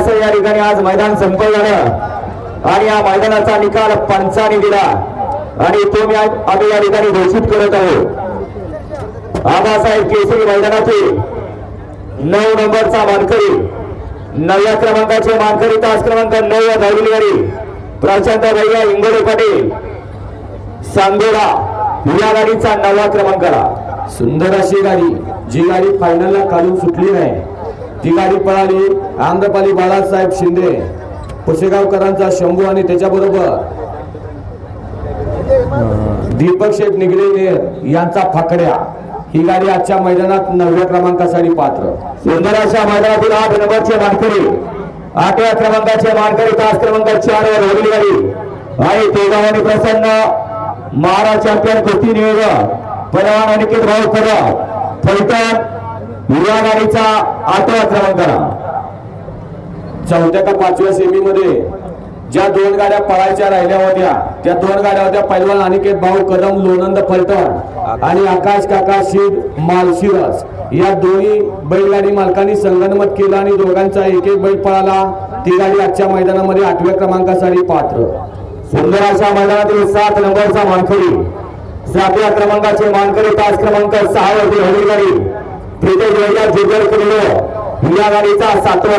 असं या ठिकाणी आज मैदान संपन्न झालं आणि या मैदानाचा निकाल पंचाने दिला. आणि तो मी आम्ही या ठिकाणी घोषित करत आहोत. आबासाहेब केसरी मैदानाचे नऊ नंबरचा मानकरी. नवव्या क्रमांकाचे मानकरी. तास क्रमांक नऊ या धावलेली प्रशांत भैया इंगोडे पाटील सांगोडा या गाडीचा नववा क्रमांकाला. सुंदर अशी गाडी. जी गाडी फायनलला काढून सुटली नाही. ती गाडी पळाली आंध्रपाली बाळासाहेब शिंदे पुसेगावकरांचा शंभू आणि त्याच्याबरोबर दीपक शेठ निगडे यांचा फाकड्या. ही गाडी आजच्या मैदानात नवव्या क्रमांकासाठी पात्र. सुंदर अशा मैदानातील आठ नंबरचे मानकरी आठव्या क्रमांकाचे मानकरी तास क्रमांक चार वर होईल गाडी. आणि तेगावानी प्रसन्न महाराज चॅम्पियन कृती निवेदन परवान अनिकेत भाऊ परब फलटण या गाडीचा आठवा क्रमांकाला चौथ्या का पाचव्या सेमीमध्ये ज्या दोन गाड्या पळायच्या राहिल्या होत्या त्या दोन गाड्या होत्या पैलवान अनिकेत भाऊ कदम लोणंद फलटण आणि आकाश काका शिद मालशिरस. या दोन्ही बैलगाडी मालकांनी संगनमत केलं आणि दोघांचा एक एक बैल पळाला. ती गाडी आजच्या मैदानामध्ये आठव्या क्रमांकासाठी पात्र. सुंदर अशा मैदानातील सात नंबरचा मानकरी. सातव्या क्रमांकाचे मानकरी तास क्रमांक सहा वरती होईल गाडी प्रीतेश या गाडीचा सातवा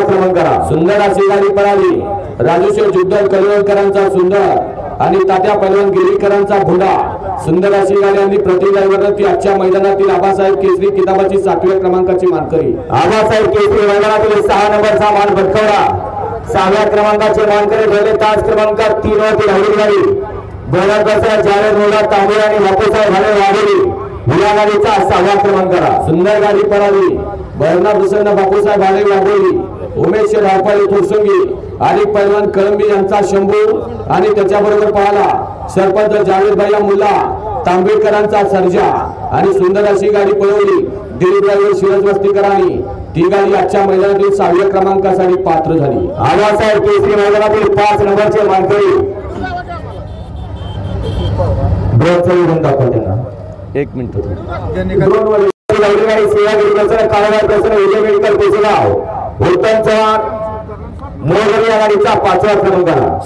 सुंदर अशी गाडी पळाली. जुद्दल सुंदर आणि तात्या पैलवान गिरीकरांचा भुडा सुंदर अशी गाडी आणि आजच्या मैदानातील आबासाहेब केसरी किताबाची सातव्या क्रमांकाची मानकरी. आबासाहेब केसरी मैदानातील सहा नंबरचा मान भटकवला. सहाव्या क्रमांकाचे मानकरी ठरले तास क्रमांक तीन वरती धावली गाडी तांबे आणि बापूसाहेब भाले या गाडीचा सहावा क्रमांकाला सुंदर गाडी पळाली. बर्णा प्रसन्न बापूसाहेब आले वाघोली उमेश रावपाली तुरसंगी आणि पैलवान कळंबी यांचा शंभू आणि त्याच्याबरोबर पाहला सरपंच जावेद भैया मुला तांबेकरांचा सर्जा आणि सुंदर अशी गाडी पळवली. दिलीप ड्रायव्हर शिरज वस्तीकरांनी. ती गाडी आजच्या मैदानातील सहाव्या क्रमांकासाठी पात्र झाली. आबासाहेब केसरी मैदानातील पाच नंबरचे मानकरी. ड्रोनचा दाखवा त्यांना. एक मिनिट. सेवागिरी प्रसन्न विजय मेडिकल कोसेगाव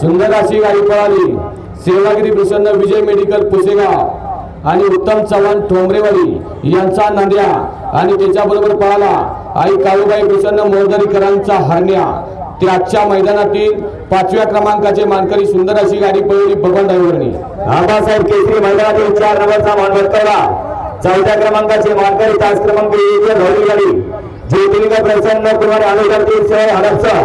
सुंदर अशी गाडी पळाली. सेवागिरी प्रसन्न विजय मेडिकल पुसेगाव आणि उत्तम चव्हाण ठोंबरेवाडी यांचा नांद्या आणि त्याच्याबरोबर पळाला. आई काळूबाई प्रसन्न मोरदरीकरांचा हरण्या. ते आजच्या मैदानातील पाचव्या क्रमांकाचे मानकरी सुंदर अशी गाडी पळवली बबन ड्रायव्हरनी. आबासाहेब केसरी मैदानातील चार नंबरचा मान भटकवला चौथ्या क्रमांकाचे मानकरी तास क्रमांक एक गाडी. ज्योतिर्लिंग प्रसन्न कुमार अनुगती सह हडपचा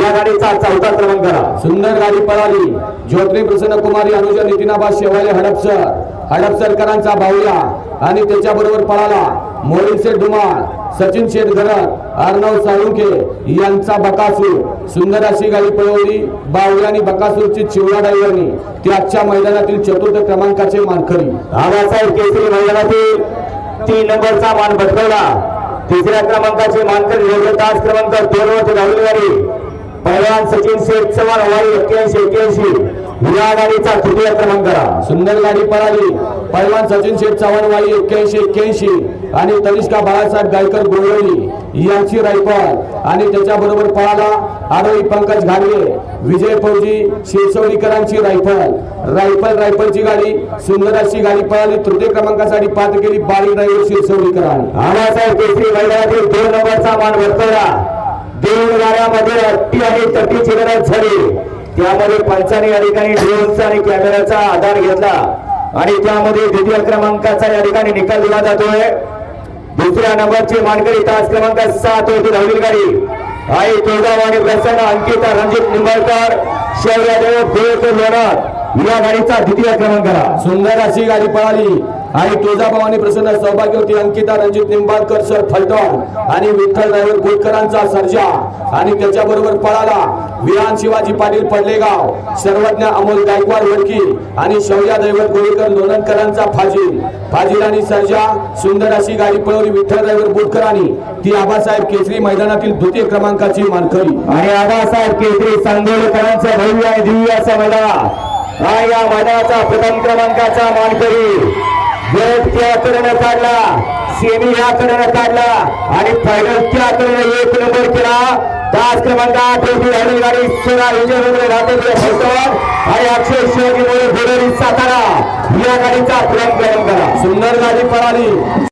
या गाडीचा चौथा क्रमांकाला सुंदर गाडी पळाली. ज्योत्री प्रसन्न कुमारी अनुजा नितीनाबा शेवाले हडपसर हडपसरकरांचा बावल्या आणि त्याच्याबरोबर पळाला मोहित शेठ धुमाळ सचिन शेठ घरत अर्णव साळुंके यांचा बकासूर सुंदर अशी गाडी पळवली बावल्या आणि बकासूरची चिवडा ड्रायव्हरनी ती आजच्या मैदानातील चतुर्थ क्रमांकाचे मानकरी. आबासाहेब केसरी मैदानातील तीन नंबरचा मान भटकवला. तिसऱ्या क्रमांकाचे मानकरी योग्य तास क्रमांक दोन वरती धावली गाडी पहिलवान सचिन शेठ चव्हाण वाई एक्क्याऐंशी एक्क्याऐंशी. या गाडीचा तृतीय क्रमांकाला सुंदर गाडी पळाली. पैलवान सचिन शेठ चव्हाण वाई एक्क्याऐंशी एक्क्याऐंशी. आणि तनिष्का बाळासाहेब गायकर गोळवली यांची रायफल. आणि त्याच्याबरोबर पळाला आरोही पंकज घाडगे. विजय फौजी शिरसवडीकरांची रायफल. रायफल रायफलची गाडी. सुंदर अशी गाडी पळाली. तृतीय क्रमांकासाठी पात्र केली बारी ड्रायव्हर शिरसवडीकरांनी. आबासाहेब केसरी मैदानातील दोन नंबरचा मान वर्तवला दोन गाड्यामध्ये अट्टी आणि तटीची गरज झाली. त्यामध्ये पंचाने या ठिकाणी ड्रोनचा आणि कॅमेराचा आधार घेतला. आणि त्यामध्ये द्वितीय क्रमांकाचा या ठिकाणी निकाल दिला जातोय. दुसऱ्या नंबरची मानकरी तास क्रमांक सात होती धावली गाडी. आई तुळगाव आणि प्रसन्न अंकिता रणजित निंबाळकर शौर्यादेव बेक लोणार. या गाडीचा द्वितीय क्रमांक सुंदर अशी गाडी पळाली. आणि तुळजाभवानी प्रसन्न सौभाग्यवती अंकिता रणजित निंबाळकर सर फलटण आणि विठ्ठल ड्रायव्हर कोटकरांचा सर्जा. आणि त्याच्याबरोबर पळाला विहान शिवाजी पाटील पडलेगाव सर्वज्ञ अमोल गायकवाड वडकी आणि शौर्या दैवत गोळीकर लोणंदकरांचा फाजील. फाजील आणि सर्जा सुंदर अशी गाडी पळवली विठ्ठल ड्रायव्हर बोटकरांनी ती आबासाहेब केसरी मैदानातील द्वितीय क्रमांकाची मानकरी. आणि आबासाहेब केसरी सांगोलकरांचं भव्य आणि दिव्य असं मैदान हा या मैदानाचा प्रथम क्रमांकाचा मानकरी. गट त्याकडे काढला. सेमी याकडे काढला. आणि फायनल त्याकडे एक नंबर केला. तास क्रमांक आठ होती. राहिलेली गाडी सोळा विजय वगैरे राहते आणि अक्षय शिवाजी मुळे बोरेली सातारा. या गाडीचा क्रम क्रमांक करा. सुंदर गाडी पळाली.